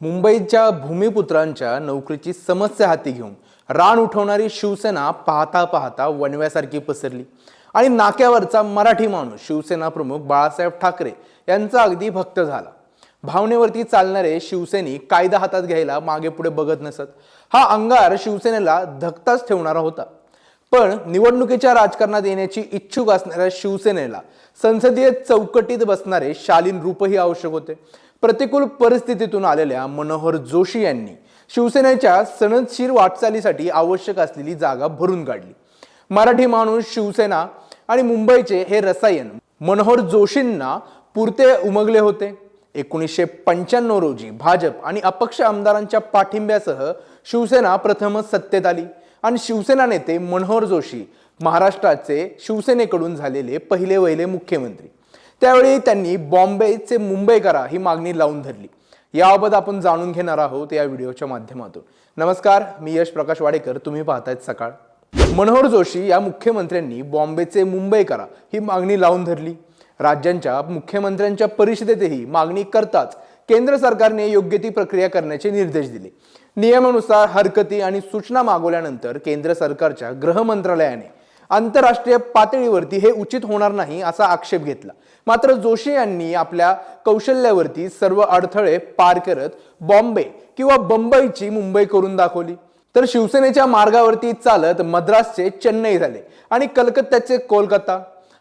मुंबईच्या भूमिपुत्रांच्या नोकरीची समस्या हाती घेऊन रान उठवणारी शिवसेना पाहता पाहता वणव्यासारखी पसरली. आणि नाक्यावरचा मराठी माणूस शिवसेना प्रमुख बाळासाहेब ठाकरे यांचा अगदी भक्त झाला. भावनेवरती चालणारे शिवसैनिक कायदा हातात घ्यायला मागे पुढे बघत नसत. हा अंगार शिवसेनेला धक्ताच ठेवणारा होता. पण निवडणुकीच्या राजकारणात येण्याची इच्छुक असणाऱ्या शिवसेनेला संसदीय चौकटीत बसणारे शालीन रूपही आवश्यक होते. प्रतिकूल परिस्थितीतून आलेल्या मनोहर जोशी यांनी शिवसेनेच्या सनदशीर वाटचालीसाठी आवश्यक असलेली जागा भरून काढली. मराठी माणूस शिवसेना आणि मुंबईचे हे रसायन मनोहर जोशींना पुरते उमगले होते. एकोणीसशे पंच्याण्णव रोजी भाजप आणि अपक्ष आमदारांच्या पाठिंब्यासह शिवसेना प्रथमच सत्तेत आली आणि शिवसेना नेते मनोहर जोशी महाराष्ट्राचे शिवसेनेकडून झालेले पहिले वहिले मुख्यमंत्री. त्यावेळी त्यांनी बॉम्बेचे मुंबई करा ही मागणी लावून धरली. याबाबत आपण जाणून घेणार आहोत या व्हिडिओच्या माध्यमातून. नमस्कार मी यश प्रकाश वाडेकर. तुम्ही पाहतायत सकाळ. मनोहर जोशी या मुख्यमंत्र्यांनी बॉम्बेचे मुंबई करा ही मागणी लावून धरली. राज्यांच्या मुख्यमंत्र्यांच्या परिषदेतही मागणी करताच केंद्र सरकारने योग्य ती प्रक्रिया करण्याचे निर्देश दिले. नियमानुसार हरकती आणि सूचना मागवल्यानंतर केंद्र सरकारच्या गृह मंत्रालयाने आंतरराष्ट्रीय पातळीवरती हे उचित होणार नाही असा आक्षेप घेतला. मात्र जोशी यांनी आपल्या कौशल्यावरती सर्व अडथळे पार करत बॉम्बे किंवा बंबईची मुंबई करून दाखवली. तर शिवसेनेच्या मार्गावरती चालत मद्रासचे चेन्नई झाले आणि कलकत्त्याचे कोलकाता.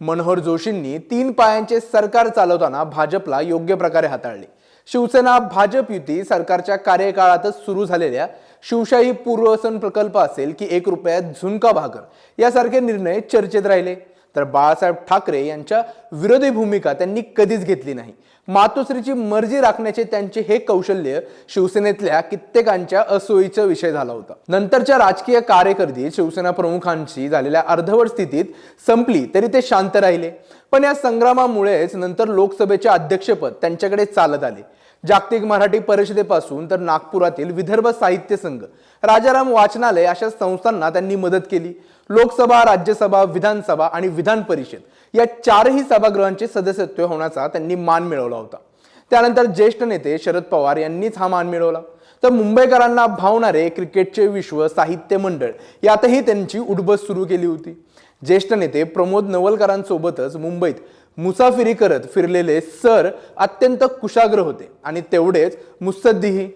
मनोहर जोशींनी तीन पायांचे सरकार चालवताना भाजपला योग्य प्रकारे हाताळले. शिवसेना भाजप युती सरकारच्या कार्यकाळातच सुरू झालेल्या शिवशाही पूर्वसन प्रकल्प असेल की एक रुपयात झुणका भाकर यासारखे निर्णय चर्चेत राहिले. तर बाळासाहेब ठाकरे यांच्या विरोधी भूमिका त्यांनी कधीच घेतली नाही. मातोश्रीची मर्जी राखण्याचे त्यांचे हे कौशल्य शिवसेनेतल्या कित्येकांच्या असोयीचा विषय झाला होता. नंतरच्या राजकीय कार्यकर्ती शिवसेना प्रमुखांशी झालेल्या अर्धवट स्थितीत संपली तरी ते शांत राहिले. पण या संग्रामामुळेच नंतर लोकसभेचे अध्यक्षपद त्यांच्याकडे चालत आले. जागतिक मराठी परिषदेपासून तर नागपुरातील विदर्भ साहित्य संघ. राजाराम वाचनालय अशा संस्थांना त्यांनी मदत केली. लोकसभा राज्यसभा विधानसभा आणि विधान परिषद या चारही सभागृहांचे सदस्यत्व होण्याचा त्यांनी मान मिळवला होता. त्यानंतर ज्येष्ठ नेते शरद पवार यांनीच हा मान मिळवला. तर मुंबईकरांना भावणारे क्रिकेटचे विश्व साहित्य मंडळ यातही त्यांची उडबस सुरू केली होती. ज्येष्ठ नेते प्रमोद नवलकरांसोबतच मुंबईत मुसाफिरी करत फिरलेले सर अत्यंत कुशाग्र होते आणि तेवढेच मुत्सद्दीही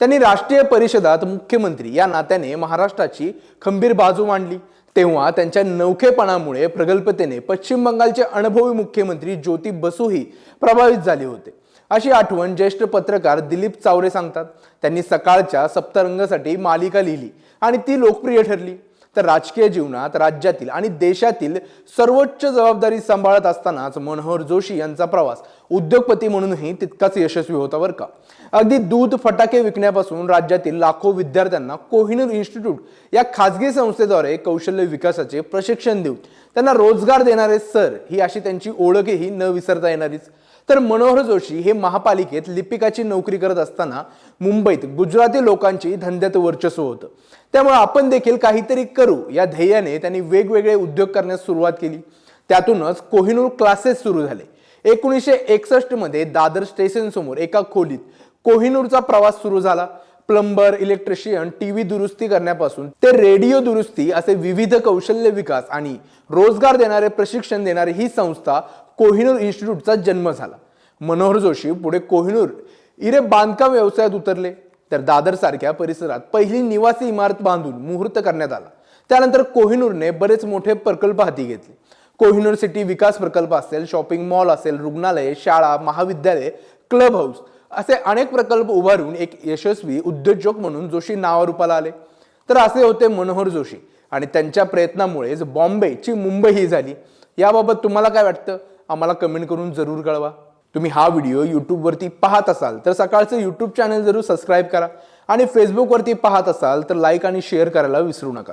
त्यांनी राष्ट्रीय परिषदात मुख्यमंत्री या नात्याने महाराष्ट्राची खंबीर बाजू मांडली. तेव्हा त्यांच्या नौखेपणामुळे प्रगल्भतेने पश्चिम बंगालचे अनुभवी मुख्यमंत्री ज्योती बसूही प्रभावित झाले होते. अशी आठवण ज्येष्ठ पत्रकार दिलीप चावरे सांगतात. त्यांनी सकाळच्या सप्तरंगासाठी मालिका लिहिली आणि ती लोकप्रिय ठरली. तर राजकीय जीवनात राज्यातील आणि देशातील सर्वोच्च जबाबदारी सांभाळत असतानाच मनोहर जोशी यांचा प्रवास. उद्योगपती म्हणूनही तितकाच यशस्वी होता बरं का. अगदी दूध फटाके विकण्यापासून राज्यातील लाखो विद्यार्थ्यांना कोहिनूर इन्स्टिट्यूट या खाजगी संस्थेद्वारे कौशल्य विकासाचे प्रशिक्षण देऊन त्यांना रोजगार देणारे सर ही अशी त्यांची ओळखही न विसरता येणारीच. तर मनोहर जोशी हे महापालिकेत लिपिकाची नोकरी करत असताना मुंबईत गुजराती लोकांची धंद्यात वर्चस्व होतं. त्यामुळे आपण देखील काहीतरी करू या ध्येयाने त्यांनी वेगवेगळे उद्योग करण्यास सुरुवात केली. त्यातूनच कोहिनूर क्लासेस सुरू झाले. एकोणीसशे एकसष्टमध्ये दादर स्टेशन समोर एका खोलीत कोहिनूरचा प्रवास सुरू झाला. प्लंबर इलेक्ट्रिशियन टीव्ही दुरुस्ती करण्यापासून ते रेडिओ दुरुस्ती असे विविध कौशल्य विकास आणि रोजगार देणारे प्रशिक्षण देणारी ही संस्था कोहिनूर इन्स्टिट्यूटचा जन्म झाला. मनोहर जोशी पुढे कोहिनूर. इरे बांधकाम व्यवसायात उतरले. तर दादर सारख्या परिसरात पहिली निवासी इमारत बांधून मुहूर्त करण्यात आला. त्यानंतर कोहिनूरने बरेच मोठे प्रकल्प हाती घेतले. कोहिनूर सिटी विकास प्रकल्प असेल शॉपिंग मॉल असेल रुग्णालय शाळा महाविद्यालय क्लब हाऊस असे अनेक प्रकल्प उभारून एक यशस्वी उद्योजक म्हणून जोशी नावारूपाला आले. तर असे होते मनोहर जोशी. आणि त्यांच्या प्रयत्नामुळेच बॉम्बेची मुंबई ही झाली. याबाबत तुम्हाला काय वाटतं? आम्हाला कमेंट करून जरूर कळवा. तुम्ही हा व्हिडिओ यूट्यूबवरती पाहत असाल तर सकाळचं यूट्यूब चॅनल जरूर सबस्क्राईब करा. आणि फेसबुकवरती पाहत असाल तर लाईक आणि शेअर करायला विसरू नका.